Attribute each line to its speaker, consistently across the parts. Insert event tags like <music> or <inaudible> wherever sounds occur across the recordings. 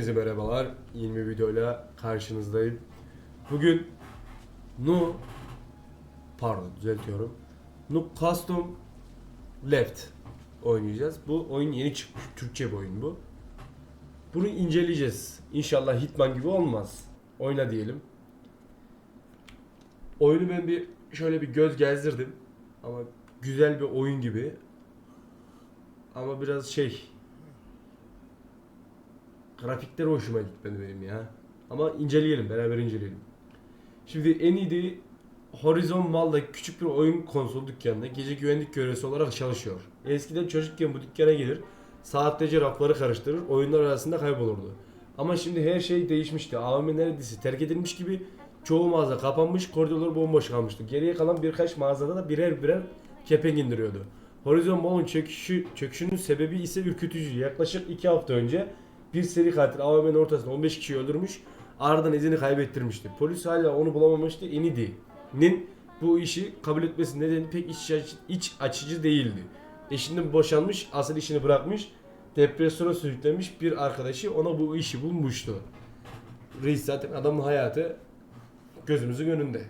Speaker 1: Herkese merhabalar. Yeni bir videoyla karşınızdayım. Bugün Nu pardon düzeltiyorum. Nu Custom Left oynayacağız. Bu oyun yeni çıkmış. Türkçe bir oyun bu. Bunu inceleyeceğiz. İnşallah Hitman gibi olmaz. Oyna diyelim. Oyunu ben bir şöyle bir göz gezdirdim. Ama güzel bir oyun gibi. Ama biraz şey Grafikleri hoşuma gitmedi benim ya. Ama inceleyelim, beraber inceleyelim. Şimdi en iyi Horizon Mall'da küçük bir oyun konsol dükkanında gece güvenlik görevlisi olarak çalışıyor. Eskiden çocukken bu dükkana gelir, saatlerce rafları karıştırır, oyunlar arasında kaybolurdu. Ama şimdi her şey değişmişti. AVM neredeyse terk edilmiş gibi çoğu mağaza kapanmış, koridorlar bomboş kalmıştı. Geriye kalan birkaç mağazada da birer birer kepenk indiriyordu. Horizon Mall'un çöküşü, çöküşünün sebebi ise ürkütücü. Yaklaşık 2 hafta önce bir seri katil AVM'nin ortasında 15 kişi öldürmüş. Ardından izini kaybettirmişti. Polis hala onu bulamamıştı. Enidi'nin bu işi kabul etmesi nedeni pek iç, açı- iç açıcı değildi. Eşinden boşanmış, asıl işini bırakmış, depresyona sürüklenmiş bir arkadaşı ona bu işi bulmuştu. Reis zaten adamın hayatı gözümüzün önünde.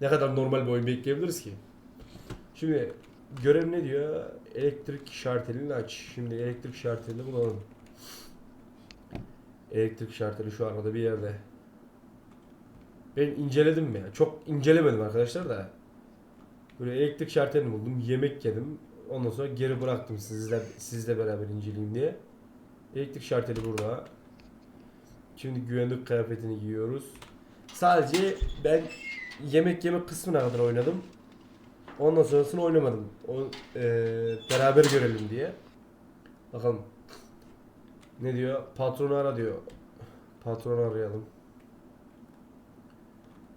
Speaker 1: Ne kadar normal bir oyun bekleyebiliriz ki? Şimdi görev ne diyor? Elektrik şartelini aç. Şimdi elektrik şartelini bulalım. Elektrik şarteli şu arada bir yerde. Ben inceledim mi ya? Çok incelemedim arkadaşlar da. Böyle elektrik şartelini buldum. Yemek yedim. Ondan sonra geri bıraktım sizle sizle beraber inceleyeyim diye. Elektrik şarteli burada. Şimdi güvenlik kıyafetini giyiyoruz. Sadece ben yemek yemek kısmına kadar oynadım. Ondan sonrasını oynamadım. O, eee, beraber görelim diye. Bakalım. Ne diyor? Patronu ara diyor. Patronu arayalım.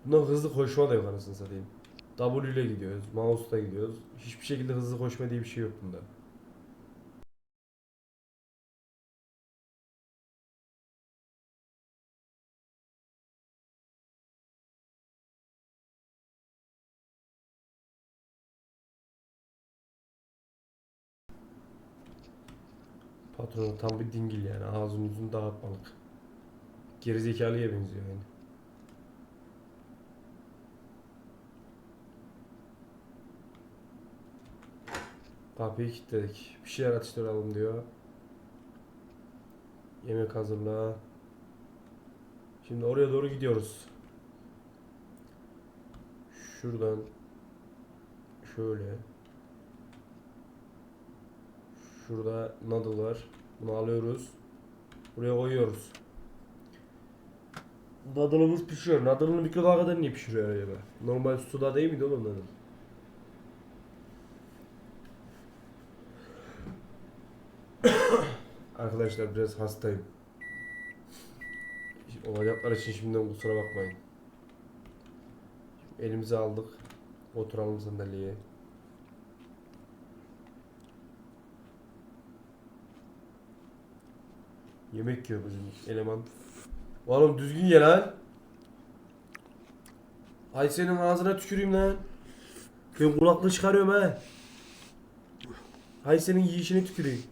Speaker 1: Bunda hızlı koşma da yok anasını satayım. W ile gidiyoruz. Mouse'la gidiyoruz. Hiçbir şekilde hızlı koşma diye bir şey yok bunda. Patronu tam bir dingil yani. Ağzını yüzünü dağıtmalık. Gerizekalıya benziyor yani. Kapıyı kilitledik. Bir şeyler atıştıralım diyor. Yemek hazırla. Şimdi oraya doğru gidiyoruz. Şuradan şöyle. Şurada noodle var. Bunu alıyoruz. Buraya koyuyoruz. Noodle'ımız pişiyor. Noodle'ını mikrodalgada niye pişiriyor acaba? Normal suda değil miydi oğlum noodle? <coughs> Arkadaşlar biraz hastayım. Olacaklar için şimdiden kusura bakmayın. Elimize aldık. Oturalım sandalyeye. Yemek yiyor bizim eleman. Oğlum düzgün ye lan. Ay senin ağzına tüküreyim lan. Ben kulaklığı çıkarıyorum ha. Hay senin yiyişine tüküreyim.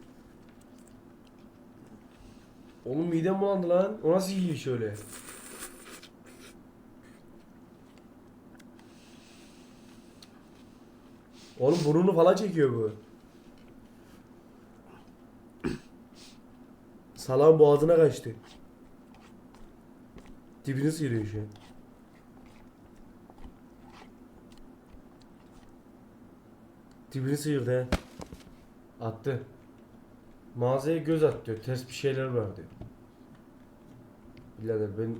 Speaker 1: Oğlum midem bulandı lan. O nasıl yiyiş öyle? Oğlum burnunu falan çekiyor bu. Salağın boğazına kaçtı. Dibini sıyırıyor şu an. Dibini sıyırdı. Attı. Mağazaya göz at diyor. Ters bir şeyler var diyor. Birader ben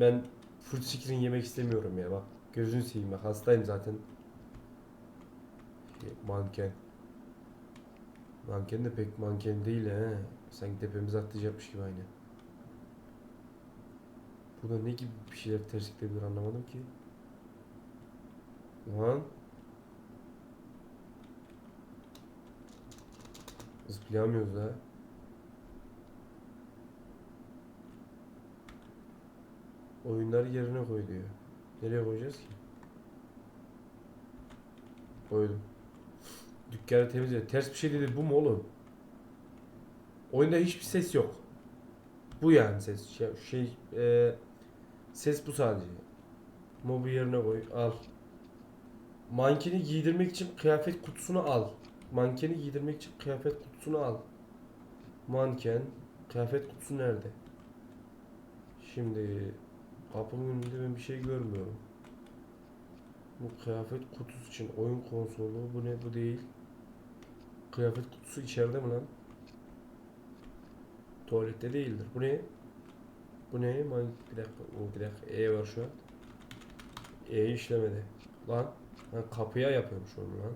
Speaker 1: ben fruit screen yemek istemiyorum ya bak. Gözünü seveyim bak hastayım zaten. Şey, manken. Manken de pek manken değil he. Sanki tepemize atlayacakmış gibi aynı. Burada ne gibi bir şeyler ters gidebilir anlamadım ki. Lan. Zıplayamıyoruz ha. Oyunları yerine koy diyor. Nereye koyacağız ki? Koydum. Dükkanı temizle. Ters bir şey dedi bu mu oğlum? Oyunda hiçbir ses yok. Bu yani ses. Şey, şey e, ses bu sadece. Mobu yerine koy. Al. Mankeni giydirmek için kıyafet kutusunu al. Mankeni giydirmek için kıyafet kutusunu al. Manken. Kıyafet kutusu nerede? Şimdi kapının önünde ben bir şey görmüyorum. Bu kıyafet kutusu için oyun konsolu bu ne bu değil. Kıyafet kutusu içeride mi lan? Tuvalette değildir. Bu ne? Bu ne? Bir dakika. Bir dakika. E var şu an. E işlemedi. Lan. Ben kapıya yapıyorum şu an lan.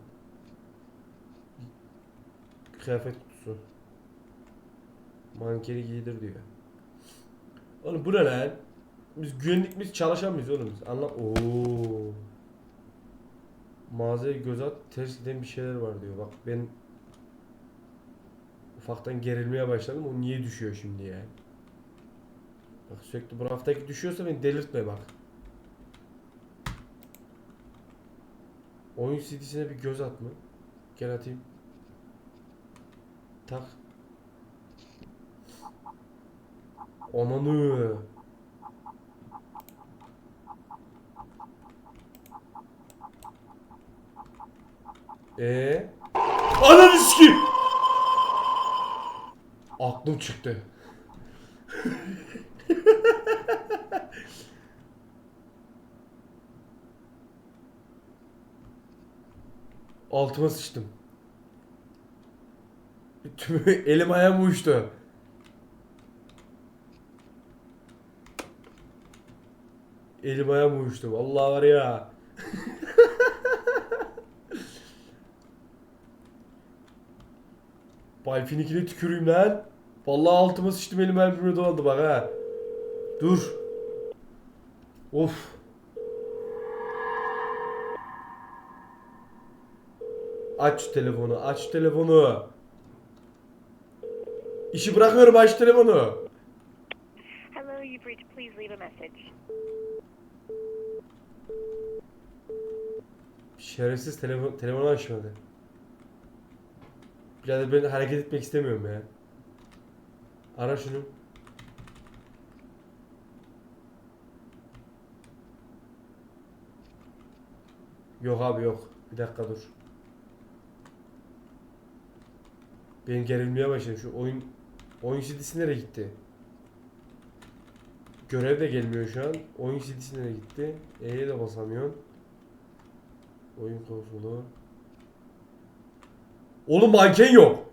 Speaker 1: Kıyafet kutusu. Mankeni giydir diyor. Oğlum bu ne lan? Biz güvenlik biz çalışan mıyız oğlum biz? Anla. Oo. Mağazaya göz at. Ters giden bir şeyler var diyor. Bak ben ufaktan gerilmeye başladım. O niye düşüyor şimdi ya? Bak sürekli bu haftaki düşüyorsa beni delirtme bak. Oyun CD'sine bir göz at mı? Gel atayım. Tak. Ananı. Ee? Ananı sikeyim. Aklım çıktı. Altıma sıçtım. Tüm elim ayağım uyuştu. Elim ayağım uyuştu. Vallahi var ya. Balfinikine tüküreyim lan. Vallahi altıma sıçtım elim ayağım birbirine dolandı bak ha. Dur. Of. Aç şu telefonu, aç şu telefonu. İşi bırakıyorum, aç şu telefonu.
Speaker 2: Hello, you've reached. Please leave a message.
Speaker 1: Şerefsiz telefon, telefonu açmadı. Birader ben hareket etmek istemiyorum ya. Ara şunu. Yok abi yok. Bir dakika dur. Benim gerilmeye başladı. Şu oyun oyun CD'si nereye gitti? Görev de gelmiyor şu an. Oyun CD'si nereye gitti? E'ye de basamıyorsun. Oyun konsolu. Oğlum manken yok.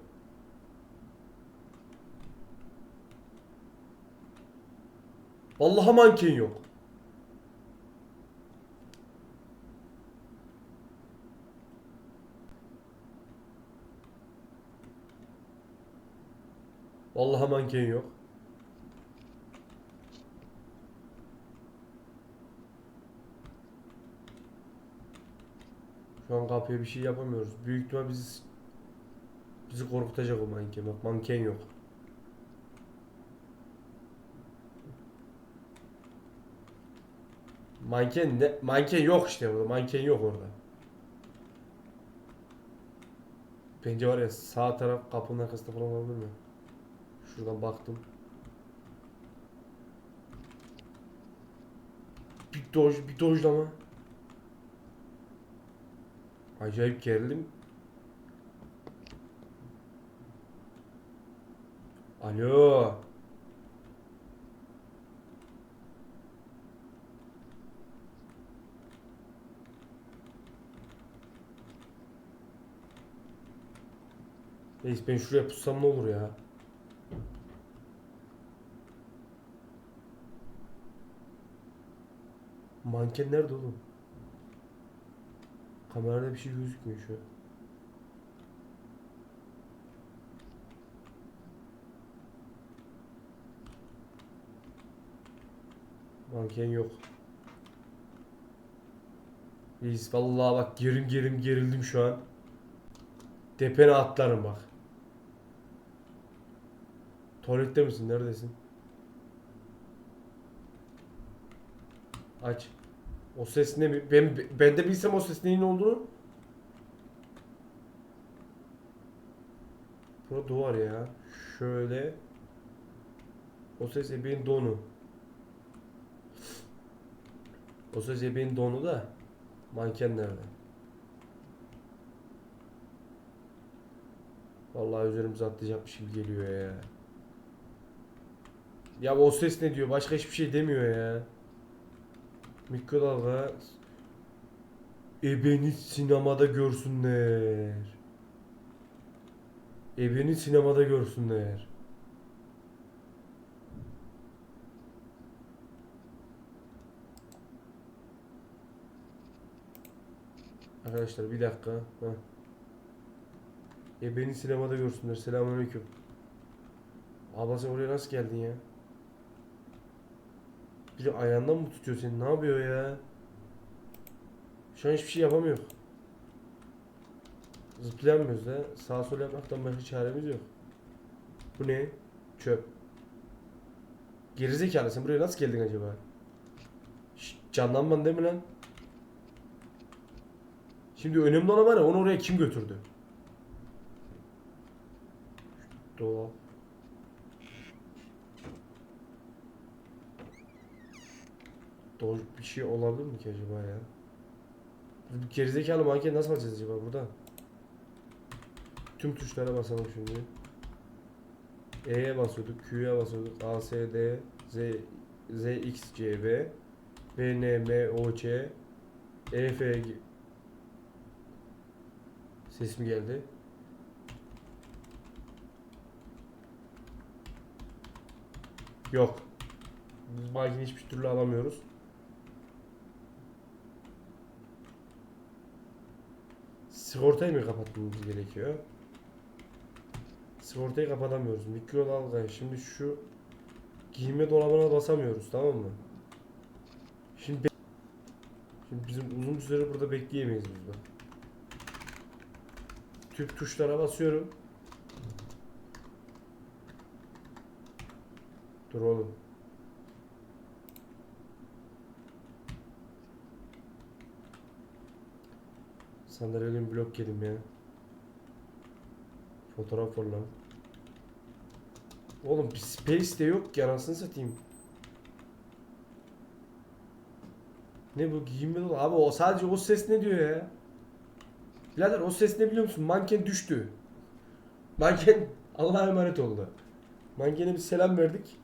Speaker 1: Vallahi manken yok. Vallahi manken yok. Şu an kapıya bir şey yapamıyoruz. Büyük ihtimal bizi bizi korkutacak o manken. Bak manken yok. Manken ne? Manken yok işte orada. Manken yok orada. Bence var ya sağ taraf kapının arkasında falan olabilir mi? Şuradan baktım. Bir doj, bir dojlama. Acayip gerildim. Alo. Reis ben şuraya pussam ne olur ya? Manken nerede oğlum? Kamerada bir şey gözükmüyor şu an. Manken yok. Reis vallahi bak gerim gerim gerildim şu an. Tepene atlarım bak. Tuvalette misin? Neredesin? Aç. O ses ne? mi? Ben, ben de bilsem o ses neyin olduğunu. Bura duvar ya. Şöyle. O ses ebeğin donu. O ses ebeğin donu da manken nerede? Vallahi üzerimize atlayacakmış gibi geliyor ya. Ya o ses ne diyor? Başka hiçbir şey demiyor ya. Mikrodalga Ebeni sinemada görsünler. Ebeni sinemada görsünler. Arkadaşlar bir dakika. Heh. Ebeni sinemada görsünler. Selamünaleyküm. Abla sen oraya nasıl geldin ya? Biri ayağından mı tutuyor seni? Ne yapıyor ya? Şu an hiçbir şey yapamıyor. Zıplayamıyoruz da. Sağ sol yapmaktan başka çaremiz yok. Bu ne? Çöp. Gerizekalı sen buraya nasıl geldin acaba? Şşt, canlanman değil mi lan? Şimdi önemli olan var ya onu oraya kim götürdü? Dolap. Doğru bir şey olabilir mi ki acaba ya? Bu gerizekalı manken nasıl alacağız acaba burada? Tüm tuşlara basalım şimdi. E'ye basıyorduk, Q'ya basıyorduk, A, S, D, Z, Z, X, C, B, B, N, M, O, C, E, F, G. Ses mi geldi? Yok. Biz makine hiçbir türlü alamıyoruz. Sigortayı mı kapatmamız gerekiyor? Sigortayı kapatamıyoruz. Mikrodalga. Şimdi şu giyinme dolabına basamıyoruz tamam mı? Şimdi, Şimdi bizim uzun süre burada bekleyemeyiz burada. Tüm tuşlara basıyorum. Dur oğlum. Sandalyeden blok yedim ya. Fotoğraf var lan. Oğlum space de yok ki anasını satayım. Ne bu giyinme dolu? Abi o sadece o ses ne diyor ya? Birader o ses ne biliyor musun? Manken düştü. Manken <laughs> Allah'a emanet oldu. Mankene bir selam verdik.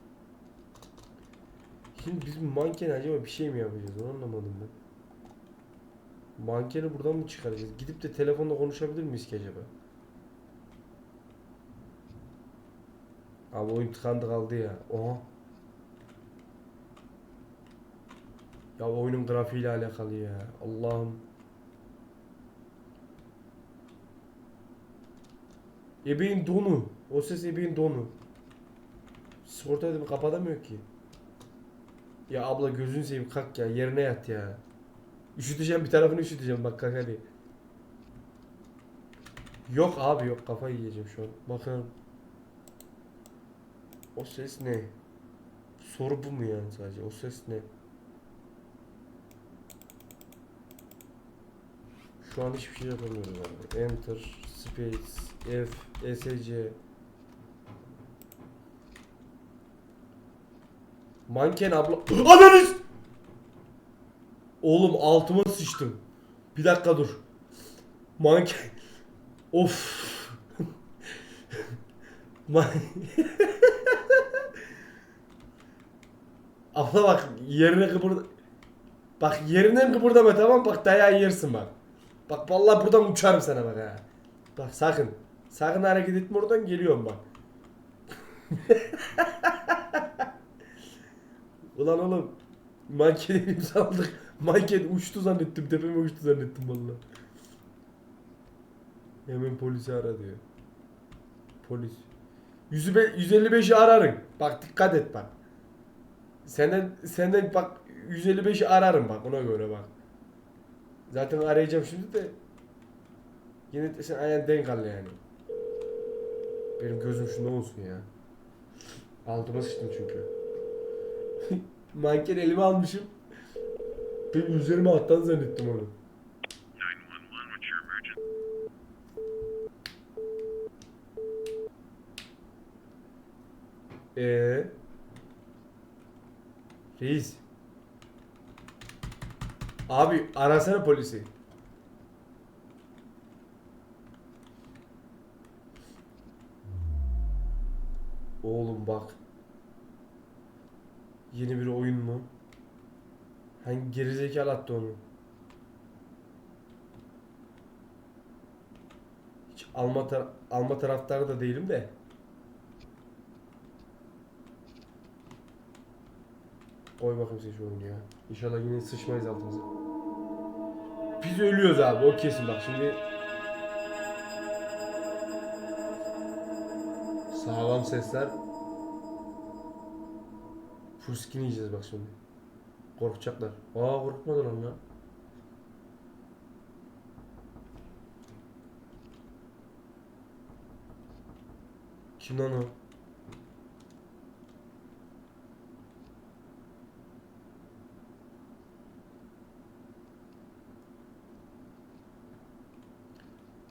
Speaker 1: Şimdi biz manken acaba bir şey mi yapacağız? Onu anlamadım ben. Mankeni buradan mı çıkaracağız? Gidip de telefonla konuşabilir miyiz ki acaba? Abi oyun tıkandı kaldı ya. Oha. Ya oyunun grafiğiyle alakalı ya. Allah'ım. Ebeğin donu. O ses ebeğin donu. Sigorta ödemi kapatamıyor ki. Ya abla gözünü seveyim kalk ya yerine yat ya. Üşüteceğim bir tarafını üşüteceğim bak kalk hadi. Yok abi yok kafayı yiyeceğim şu an. Bakın. O ses ne? Soru bu mu yani sadece? O ses ne? Şu an hiçbir şey yapamıyorum abi. Enter, space, F, ESC. Manken abla... <gasps> Ananız! Oğlum altıma sıçtım. Bir dakika dur. Manken... Of. <laughs> Man... <laughs> Abla bak yerine kıpırda... Bak yerinden kıpırdama tamam bak dayağı yersin bak. Bak vallahi buradan uçarım sana bak ha. Bak sakın. Sakın hareket etme oradan geliyorum bak. <laughs> Ulan oğlum mankeni elimize Manken uçtu zannettim. Tepeme uçtu zannettim vallahi. Hemen polisi ara diyor. Polis. 155'i ararım. Bak dikkat et bak. Senden senden bak 155'i ararım bak ona göre bak. Zaten arayacağım şimdi de. Yine de sen ayağın denk al yani. Benim gözüm şunda olsun ya. Altıma sıçtım çünkü. <laughs> Manken elime almışım. Ben üzerime attan zannettim onu.
Speaker 3: 911, what's your emergency?
Speaker 1: Ee, Reis. Abi arasana polisi. Oğlum bak. Yeni bir oyun mu? Hangi gerizekalı attı onu? Hiç alma, tar- alma taraftarı da değilim de. Koy bakayım sen şu oyunu ya. İnşallah yine sıçmayız altımıza. Biz ölüyoruz abi o kesin bak şimdi. Sağlam sesler. Fuskin yiyeceğiz bak şimdi. Korkacaklar. Aa korkmadılar lan ya. Kim lan o?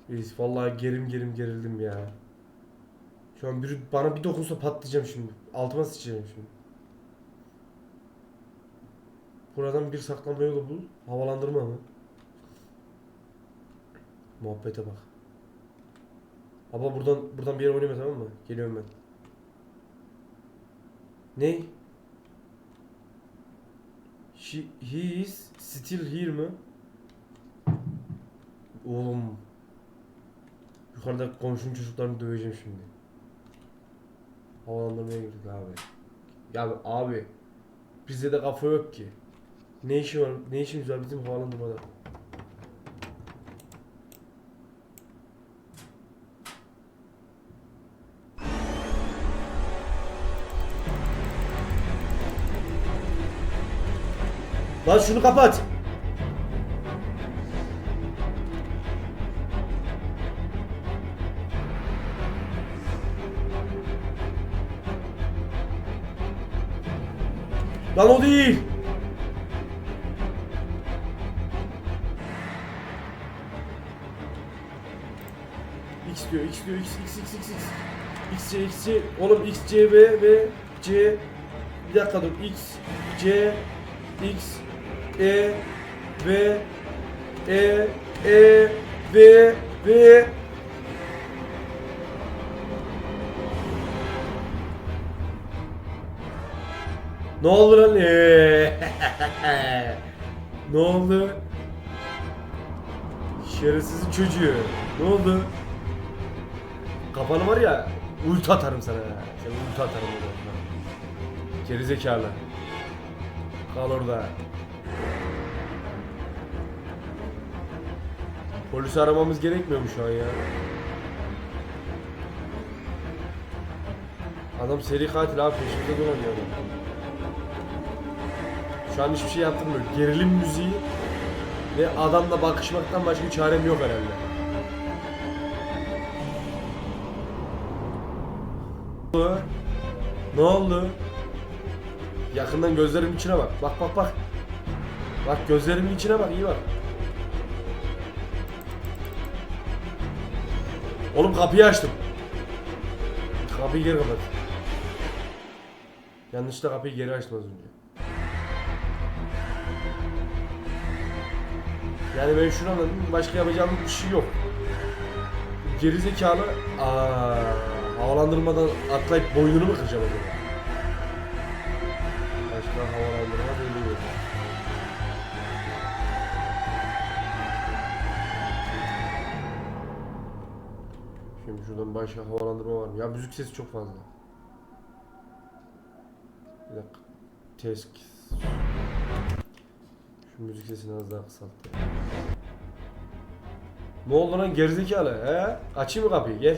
Speaker 1: Reis vallahi gerim gerim gerildim ya. Şu an biri bana bir dokunsa patlayacağım şimdi. Altıma sıçacağım şimdi. Buradan bir saklanma yolu bul. Havalandırma mı? Muhabbete bak. Abla buradan buradan bir yere oynama tamam mı? Geliyorum ben. Ne? She, he is still here mı? Oğlum. Yukarıda komşunun çocuklarını döveceğim şimdi. Havalandırmaya girdik abi. Ya abi bizde de kafa yok ki. Ne işi var? Ne işimiz var bizim havalandırmada? Lan şunu kapat. Lan o değil. X diyor, X X, X, X, X, X. X, C, X, C. Oğlum X, C, V, V, C. Bir dakika dur. X, C, X, E, V, E, E, V, V. Ne oldu lan? <laughs> Ne oldu? Şerefsizin çocuğu. Ne oldu? Kafanı var ya, ulti atarım sana ya. Sen ulti atarım orada. Geri zekalı. Kal orada. Polisi aramamız gerekmiyor mu şu an ya? Adam seri katil abi peşimizde dolanıyor adam. Şu an hiçbir şey yaptırmıyor. Gerilim müziği ve adamla bakışmaktan başka çarem yok herhalde. Ne oldu? Yakından gözlerimin içine bak. Bak bak bak. Bak gözlerimin içine bak iyi bak. Oğlum kapıyı açtım. Kapıyı geri kapat. Yanlışlıkla kapıyı geri açtım az önce. Yani ben şunu anladım. Başka yapacağım bir şey yok. Gerizekalı aa, havalandırmadan atlayıp boynunu mu kıracağım acaba? Başka havalandırma deniyor. Şimdi şuradan başka havalandırma var mı? Ya müzik sesi çok fazla. Bir dakika. Test. Şu müzik sesini az daha kısalt. Ne oldu lan gerizekalı he? Açayım mı kapıyı gel.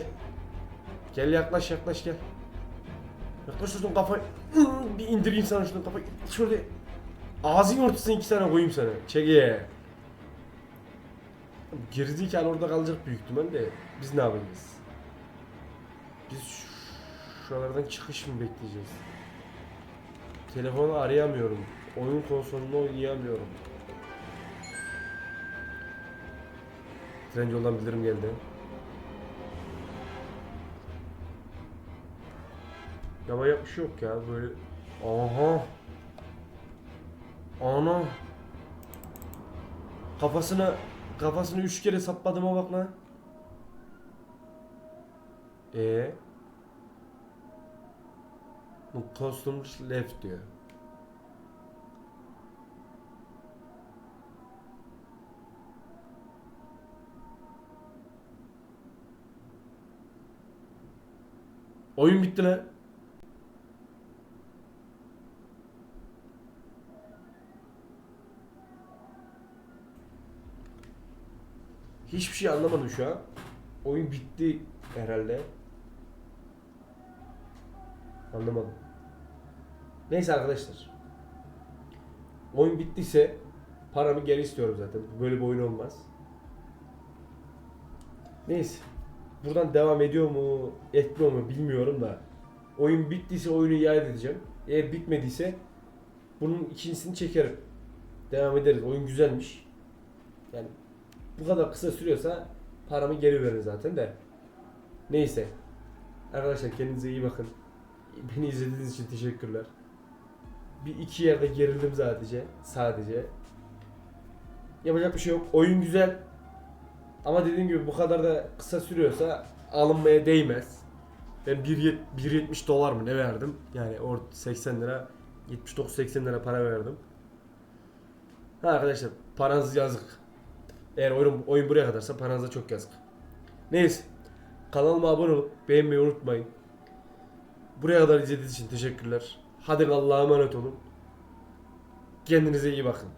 Speaker 1: Gel yaklaş yaklaş gel. Yaklaş şuradan kafayı bir indireyim sana şuradan kafayı. Şöyle ağzın ortasına iki tane koyayım sana. Çek ye. Gerizekalı orada kalacak büyük ihtimal de biz ne yapacağız? Biz şu- şuralardan çıkış mı bekleyeceğiz? Telefonu arayamıyorum. Oyun konsolunu oynayamıyorum. Trendyol'dan bildirim geldi. Yapacak bir şey yok ya böyle. Aha. Ana. Kafasına kafasını üç kere sapladıma bak lan. E. Bu customers left diyor. Oyun bitti lan. Hiçbir şey anlamadım şu an. Oyun bitti herhalde. Anlamadım. Neyse arkadaşlar. Oyun bittiyse paramı geri istiyorum zaten. Böyle bir oyun olmaz. Neyse. Buradan devam ediyor mu, etmiyor mu bilmiyorum da. Oyun bittiyse oyunu iade edeceğim. Eğer bitmediyse bunun ikincisini çekerim. Devam ederiz. Oyun güzelmiş. Yani bu kadar kısa sürüyorsa paramı geri verin zaten de. Neyse. Arkadaşlar kendinize iyi bakın. Beni izlediğiniz için teşekkürler. Bir iki yerde gerildim sadece. Sadece. Yapacak bir şey yok. Oyun güzel. Ama dediğim gibi bu kadar da kısa sürüyorsa alınmaya değmez. Ben 1.70 1.70 dolar mı ne verdim? Yani or 80 lira 79-80 lira para verdim. Ha arkadaşlar paranız yazık. Eğer oyun, oyun buraya kadarsa paranıza çok yazık. Neyse. Kanalıma abone olup beğenmeyi unutmayın. Buraya kadar izlediğiniz için teşekkürler. Hadi Allah'a emanet olun. Kendinize iyi bakın.